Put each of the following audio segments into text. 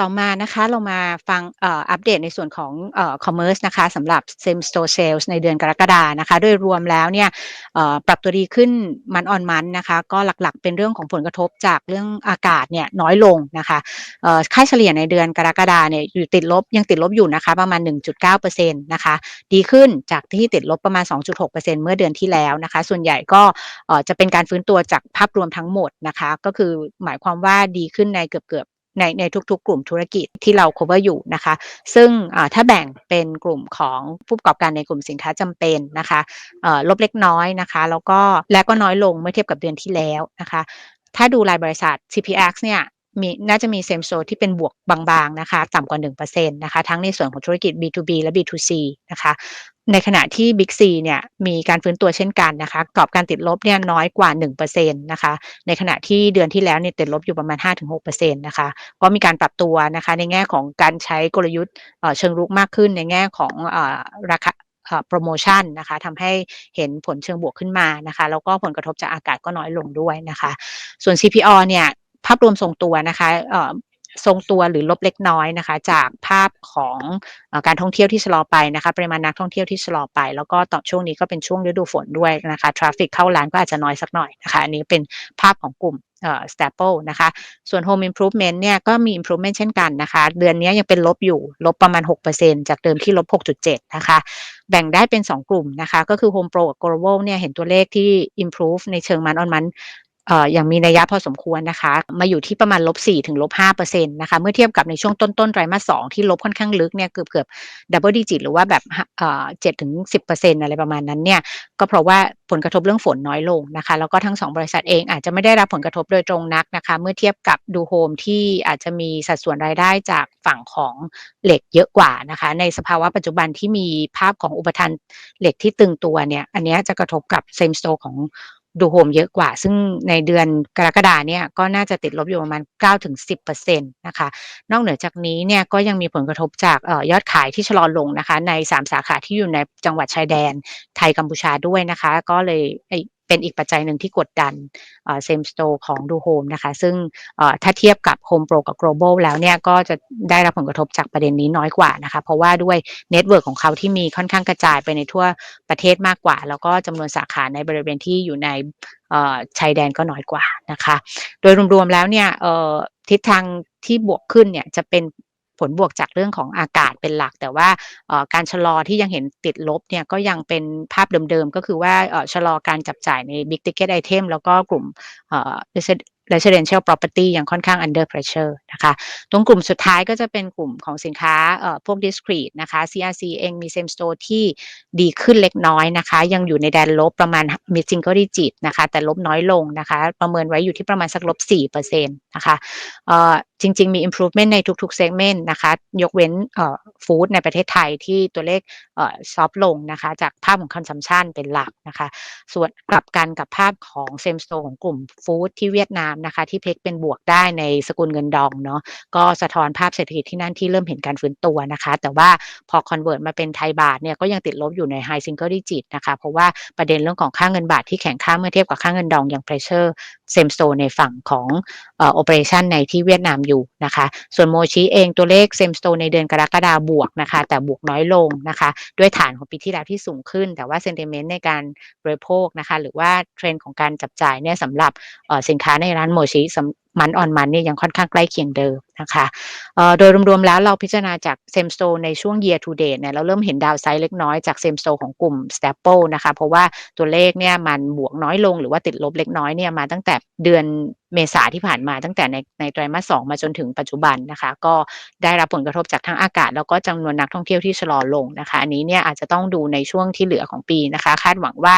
ต่อมานะคะเรามาฟังอัปเดตในส่วนของคอมเมอร์สนะคะสำหรับ Same Store Sales ในเดือนกรกฎานะคะโดยรวมแล้วเนี่ยปรับตัวดีขึ้นมันออนมันนะคะก็หลักๆเป็นเรื่องของผลกระทบจากเรื่องอากาศเนี่ยน้อยลงนะคะค่าเฉลี่ยในเดือนกรกฎาเนี่ยอยู่ติดลบยังติดลบอยู่นะคะประมาณ 1.9%นะคะดีขึ้นจากที่ติดลบประมาณ 2.6%เมื่อเดือนที่แล้วนะคะส่วนใหญ่ก็จะเป็นการฟื้นตัวจากภาพรวมทั้งหมดนะคะก็คือหมายความว่าดีขึ้นในเกือบๆ ในในทุกๆ กลุ่มธุรกิจที่เรา cover อยู่นะคะ ซึ่งถ้าแบ่งเป็นกลุ่มของผู้ประกอบการในกลุ่มสินค้าจำเป็นนะคะลบเล็กน้อยนะคะ แล้วก็และก็น้อยลงเมื่อเทียบกับเดือนที่แล้วนะคะ ถ้าดูรายบริษัท CPX เนี่ย มีน่าจะมีเซมโซที่เป็นบวกบางๆนะคะต่ำกว่า 1%นะคะทั้งในส่วนของธุรกิจ B2B และ B2C นะคะในขณะที่ Big C เนี่ยมีการฟื้นตัวเช่นกันนะคะกรอบการติดลบเนี่ยน้อยกว่า1%นะคะในขณะที่เดือนที่แล้วเนี่ยติดลบอยู่ประมาณ 5-6%นะคะก็มีการปรับตัวนะคะในแง่ของการใช้กลยุทธ์เชิงรุกมากขึ้นในแง่ของราคาโปรโมชั่นนะคะทำให้เห็นผลเชิงบวกขึ้นมานะคะ แล้วก็ผลกระทบจากอากาศก็น้อยลงด้วยนะคะ ส่วน CPO เนี่ย ภาพรวมทรงตัวนะคะทรงตัวหรือลบเล็กน้อยนะคะ จากภาพของการท่องเที่ยวที่ชะลอไปนะคะปริมาณนักท่องเที่ยวที่ชะลอไป แล้วก็ต่อช่วงนี้ก็เป็นช่วงฤดูฝนด้วยนะคะทราฟฟิกเข้าร้านก็อาจจะน้อยสักหน่อยนะคะอันนี้เป็นภาพของกลุ่มเอ่อ staple นะคะ ส่วน home improvement เนี่ยก็มี improvement เช่นกันนะคะ เดือนนี้ยังเป็นลบอยู่ ลบประมาณ 6%จากเดิมที่ลบ 6.7 นะคะ แบ่งได้เป็น 2 กลุ่มนะคะ ก็คือ home pro กับ global เนี่ยเห็นตัวเลขที่ improve ในเชิงมันออนมัน อย่างมีนัยยะพอสมควรนะคะ มาอยู่ที่ประมาณลบ4ถึงลบ5%นต์นะคะ เมื่อเทียบกับในช่วงต้นๆไตรมาส2ที่ลบค่อนข้างลึกเนี่ยเกือบเกือบดับเบิลดิจิตหรือว่าแบบเจ็ดถึงสิบเปอร์เซ็นต์อะไรประมาณนั้นเนี่ย ก็เพราะว่าผลกระทบเรื่องฝนน้อยลงนะคะ แล้วก็ทั้ง2บริษัทเองอาจจะไม่ได้รับผลกระทบโดยตรงนักนะคะ เมื่อเทียบกับดูโฮมที่อาจจะมีสัดส่วนรายได้จากฝั่งของเหล็กเยอะกว่านะคะ ในสภาวะปัจจุบันที่มีภาพของอุปทานเหล็กที่ตึงตัวเนี่ย อันนี้จะกระทบกับเซมสโตของ ดูโฮมเยอะกว่า ซึ่งในเดือนกรกฎาเนี่ยก็น่าจะติดลบอยู่ประมาณ 9-10%นะคะ นอกเหนือจากนี้เนี่ยก็ยังมีผลกระทบจากอยอดขายที่ชะลอลงนะคะ ใน 3 สาขาที่อยู่ในจังหวัดชายแดนไทยกัมพูชาด้วยนะคะ ก็เลย เป็นอีกปัจจัยหนึ่งที่กดดันเซมสโตของดูโฮมนะคะซึ่งถ้าเทียบกับ Home Pro กับ Global แล้วเนี่ยก็จะได้รับผลกระทบจากประเด็นนี้น้อยกว่านะคะเพราะว่าด้วยเน็ตเวิร์กของเขาที่มีค่อนข้างกระจายไปในทั่วประเทศมากกว่า แล้วก็จำนวนสาขาในบริเวณที่อยู่ในชายแดนก็น้อยกว่านะคะ โดยรวมๆแล้วเนี่ยทิศทางที่บวกขึ้นเนี่ยจะเป็น ผลบวกจากเรื่องของอากาศเป็นหลัก แต่ว่าการชะลอที่ยังเห็นติดลบเนี่ยก็ยังเป็นภาพเดิมๆ ก็คือว่าชะลอการจับจ่ายใน Big Ticket Item แล้วก็กลุ่ม residential property ยังค่อนข้าง under pressure นะคะตรงกลุ่มสุดท้ายก็จะเป็นกลุ่มของสินค้าพวก discrete นะคะ CRC เองมี same store ที่ดีขึ้นเล็กน้อยนะคะ ยังอยู่ในแดนลบประมาณ mid single digit นะคะ แต่ลบน้อยลงนะคะ ประเมินไว้อยู่ที่ประมาณสักลบ4%นะคะจริง ๆ มี improvement ในทุกๆ segment นะคะ ยกเว้นฟู้ดในประเทศไทยที่ตัวเลขซอฟลงนะคะ จากภาพของ consumption เป็นหลักนะคะ ส่วนกลับกันกับภาพของ same store ของกลุ่มฟู้ดที่เวียดนามนะคะ ที่เพกเป็นบวกได้ในสกุลเงินดองเนาะก็สะท้อนภาพเศรษฐกิจที่นั่นที่เริ่มเห็นการฟื้นตัวนะคะ แต่ว่าพอคอนเวิร์ตมาเป็นไทยบาทเนี่ยก็ยังติดลบอยู่ในไฮซิงเกิลดิจิตนะคะ เพราะว่าประเด็นเรื่องของค่าเงินบาทที่แข็งค่าเมื่อเทียบกับค่าเงินดองอย่างเพรสเชอร์เซมโซในฝั่งของโอเปอเรชันในที่เวียดนามอยู่นะคะ ส่วนโมชิเองตัวเลขเซมโซในเดือนกรกฎาบวกนะคะ แต่บวกน้อยลงนะคะ ด้วยฐานของปีที่แล้วที่สูงขึ้น แต่ว่าเซนติเมนต์ในการบริโภคนะคะ หรือว่าเทรนด์ของการจับจ่ายเนี่ยสำหรับสินค้าในร้านโมชิ มันออนมันเนี่ยยังค่อนข้างใกล้เคียงเดิมนะคะโดยรวมๆแล้วเราพิจารณาจากเซมโซในช่วง year to date เนี่ยเราเริ่มเห็นดาวไซด์เล็กน้อยจากเซมโซของกลุ่ม staple นะคะ เพราะว่าตัวเลขเนี่ยมันบวกน้อยลงหรือว่าติดลบเล็กน้อยเนี่ยมาตั้งแต่เดือนเมษาที่ผ่านมาตั้งแต่ในในไตรมาสสองมาจนถึงปัจจุบันนะคะ ก็ได้รับผลกระทบจากทั้งอากาศ แล้วก็จำนวนนักท่องเที่ยวที่ชะลอลงนะคะอันนี้เนี่ยอาจจะต้องดูในช่วงที่เหลือของปีนะคะ คาดหวังว่า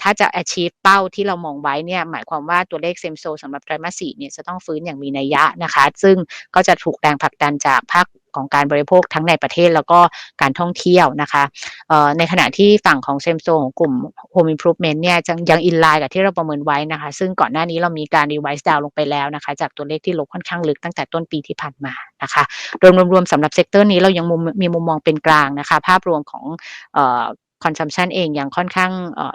ถ้าจะ achieve เป้าที่เรามองไว้เนี่ยหมายความว่าตัวเลขเซมโซสำหรับไตรมาสสี่เนี่ยจะต้องฟื้นอย่างมีนัยยะนะคะ ซึ่งก็จะถูกแรงผลักดันจากภาค ของการบริโภคทั้งในประเทศแล้วก็การท่องเที่ยวนะคะในขณะที่ฝั่งของเซมโซของกลุ่ม Home Improvement เนี่ยยังอินไลน์กับที่เราประเมินไว้นะคะ ซึ่งก่อนหน้านี้เรามีการรีไวซ์ดาวลงไปแล้วนะคะ จากตัวเลขที่ลบค่อนข้างลึกตั้งแต่ต้นปีที่ผ่านมานะคะโดยรวมๆสำหรับเซกเตอร์นี้เรายังมีมุมมองเป็นกลางนะคะ ภาพรวมของคอนซัมชันเองยังค่อนข้าง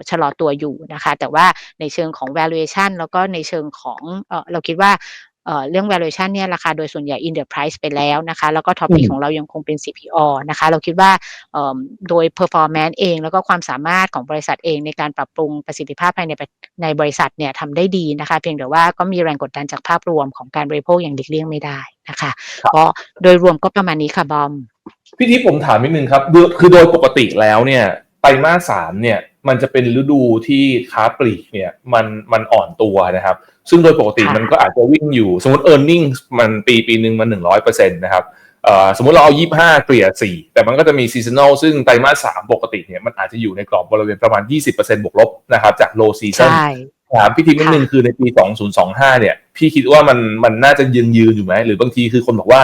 ชะลอตัวอยู่นะคะ แต่ว่าในเชิงของ valuation แล้วก็ในเชิงของเราคิดว่า เอ่อเรื่อง valuation เนี่ยราคาโดยส่วนใหญ่ in the price ไปแล้วนะคะแล้วก็ topic อืมของเรายังคงเป็น CPO นะคะเราคิดว่าเอ่อโดย performance เอง แล้วก็ความสามารถของบริษัทเองในการปรับปรุงประสิทธิภาพภายในประในบริษัทเนี่ยทำได้ดีนะคะเพียงแต่ว่าก็มีแรงกดดันจากภาพรวมของการบริโภคอย่างหลีกเลี่ยงไม่ได้นะคะครับก็โดยรวมก็ประมาณนี้ค่ะบอมพี่ทิพย์ผมถามนิดนึงครับโดยคือโดยปกติแล้วเนี่ย ไตรมาสสามเนี่ยมันจะเป็นฤดูที่ค้าปลีกเนี่ยมันมันอ่อนตัวนะครับ ซึ่งโดยปกติค่ะมันก็อาจจะวิ่งอยู่ สมมติ e a r n i n g มันปีปีหนึ่งมันหนึ่งร้อยเปอร์เซ็นต์นะครับเอ่อสมมติเราเอายี่ห้าเกลี่ยสี่แต่มันก็จะมีซีซัน a ลซึ่งไตรมาสสามปกติเนี่ยมันอาจจะอยู่ในกรอบบริเวณประมาณ 20%บวกลบนะครับจาก low season ใช่ถามพี่ทิพย์นิดนึงคือในปี 2025 เนี่ย พี่คิดว่ามันมันน่าจะยืนยืนอยู่ไหม หรือบางทีคือคนบอกว่า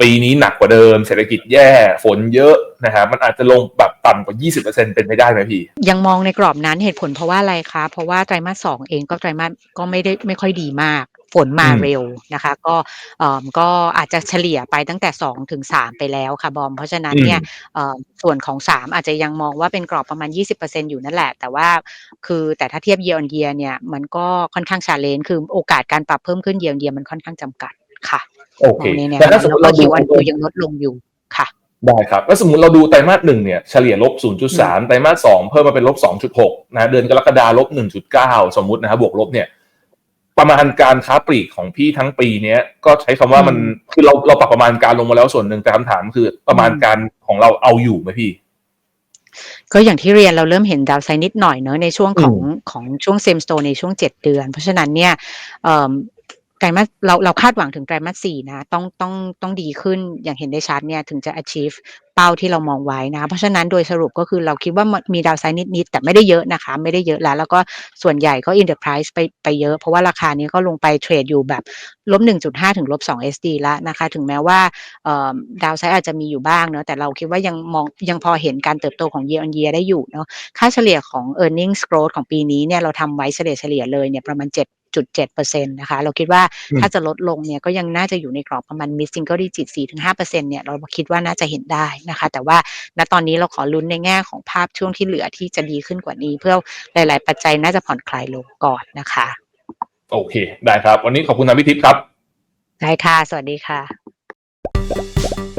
ปีนี้หนักกว่าเดิม เศรษฐกิจแย่ฝนเยอะนะครับมันอาจจะลงแบบต่ำกว่า 20%เป็นไปได้ไหมพี่ ยังมองในกรอบนั้นเหตุผลเพราะว่าอะไรคะ เพราะว่าไตรมาสสองเองก็ไตรมาสก็ไม่ได้ไม่ค่อยดีมากฝนมาอืมเร็วนะคะ ก็เอ่อก็อาจจะเฉลี่ยไปตั้งแต่ 2 ถึง 3 ไปแล้วค่ะบอม เพราะฉะนั้นเนี่ยเอ่อส่วนของ 3 อาจจะยังมองว่าเป็นกรอบประมาณ 20%อยู่นั่นแหละ แต่ว่าคือแต่ถ้าเทียบ year on year เนี่ยมันก็ค่อนข้าง challenge คือโอกาสการปรับเพิ่มขึ้น year on year มันค่อนข้างจำกัดค่ะ โอมเคองในแนวแต่ถ้านั้นสมมแล้วติก็เราดู Q on Q ยังลดลงอยู่ค่ะ ได้ครับแล้วสมมติเราดูไตรมาสหนึ่งเนี่ยเฉลี่ยลบ 0.3 ไตรมาสสองเพิ่มมาเป็นลบ 2.6 นะเดือนกรกฎาลบ 1.9 สมมุตินะครับบวกลบเนี่ยประมาณการค้าปลีกของพี่ทั้งปีเนี้ยก็ใช้คำว่ามันอืมคือเราเราปรับประมาณการลงมาแล้วส่วนหนึ่งแต่คำถามคือประมาณอืมการของเราเอาอยู่ไหมพี่ ก็อย่างที่เรียนเราเริ่มเห็นดาวไซด์นิดหน่อยเนอะในช่วงของอืมของช่วงเซมสโตในช่วง7เดือน เพราะฉะนั้นเนี่ยเอิ่มไต รมาสเราเราคาดหวังถึงไตรมาสสี่นะต้องต้องต้องดีขึ้นอย่างเห็นได้ชัดเนี่ยถึงจะ achieve เป้าที่เรามองไว้นะเพราะฉะนั้นโดยสรุปก็คือเราคิดว่ามีดาวไซด์นิด ๆ แต่ไม่ได้เยอะนะคะ ไม่ได้เยอะแล้ว แล้วก็ส่วนใหญ่ก็ in the price ไปไปเยอะ เพราะว่าราคานี้ก็ลงไปเทรดอยู่แบบลบ1.5 ถึงลบ2 SD แล้วนะคะ ถึงแม้ว่าดาวไซด์อาจจะมีอยู่บ้างเนอะแต่เราคิดว่ายังมองยังพอเห็นการเติบโตของ year on year ได้อยู่เนาะค่าเฉลี่ยของ earnings growth ของปีนี้เนี่ยเราทำไว้เฉลี่ยเฉลี่ยเลยเนี่ยประมาณ 7.7%นะคะ เราคิดว่าอืมถ้าจะลดลงเนี่ยก็ยังน่าจะอยู่ในกรอบประมาณ mid single digit 4-5%เนี่ยเราคิดว่าน่าจะเห็นได้นะคะ แต่ว่าณตอนนี้เราขอลุ้นในแง่ของภาพช่วงที่เหลือที่จะดีขึ้นกว่านี้ เพื่อหลาย ๆ ปัจจัยน่าจะผ่อนคลายลงก่อนนะคะ โอเค ได้ครับ วันนี้ขอบคุณนะพี่ทิพย์ครับ ได้ค่ะ สวัสดีค่ะ